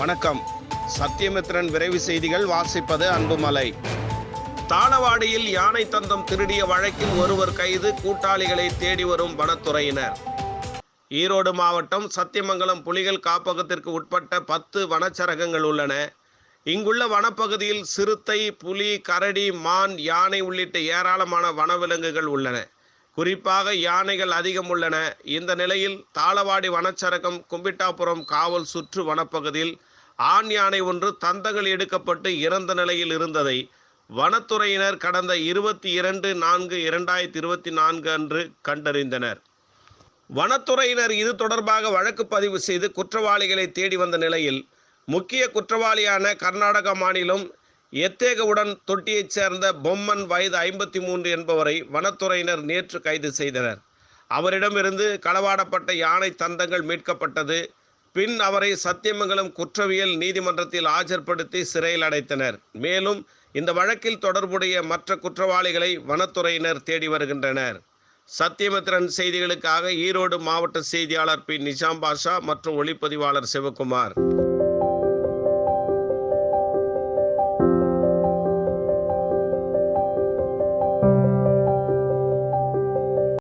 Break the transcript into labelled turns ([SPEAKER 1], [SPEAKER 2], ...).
[SPEAKER 1] வணக்கம். சத்தியமித்ரன் விரைவு செய்திகள் வாசிப்பது அன்புமலை. தாளவாடியில் யானை தந்தம் திருடிய வழக்கில் ஒருவர் கைது கூட்டாளிகளை தேடி வரும் வனத்துறையினர். ஈரோடு மாவட்டம் சத்தியமங்கலம் புலிகள் காப்பகத்திற்கு உட்பட்ட பத்து வனச்சரகங்கள் உள்ளன. இங்குள்ள வனப்பகுதியில் சிறுத்தை புலி கரடி மான் யானை உள்ளிட்ட ஏராளமான வனவிலங்குகள் உள்ளன. குறிப்பாக யானைகள் அதிகம் உள்ளன. இந்த நிலையில் தாளவாடி வனச்சரகம் கும்பிட்டாபுரம் காவல் சுற்று வனப்பகுதியில் ஆண் யானை ஒன்று தந்தங்கள் எடுக்கப்பட்டு இறந்த நிலையில் இருந்ததை வனத்துறையினர் கடந்த இருபத்தி இரண்டு நான்கு இரண்டாயிரத்தி இருபத்தி நான்கு அன்று கண்டறிந்தனர். வனத்துறையினர் இது தொடர்பாக வழக்கு பதிவு செய்து குற்றவாளிகளை தேடி வந்த நிலையில் முக்கிய குற்றவாளியான கர்நாடக மாநிலம் எத்தேகவுடன் தொட்டியைச் சேர்ந்த பொம்மன் வயது ஐம்பத்தி மூன்று என்பவரை வனத்துறையினர் நேற்று கைது செய்தனர். அவரிடமிருந்து களவாடப்பட்ட யானை தந்தங்கள் மீட்கப்பட்டது. பின் அவரை சத்தியமங்கலம் குற்றவியல் நீதிமன்றத்தில் ஆஜர்படுத்தி சிறையில் அடைத்தனர். மேலும் இந்த வழக்கில் தொடர்புடைய மற்ற குற்றவாளிகளை வனத்துறையினர் தேடி வருகின்றனர். சத்தியமித்திரன் செய்திகளுக்காக ஈரோடு மாவட்ட செய்தியாளர் பி. நிஷாம் பாஷா மற்றும் ஒளிப்பதிவாளர் சிவகுமார்.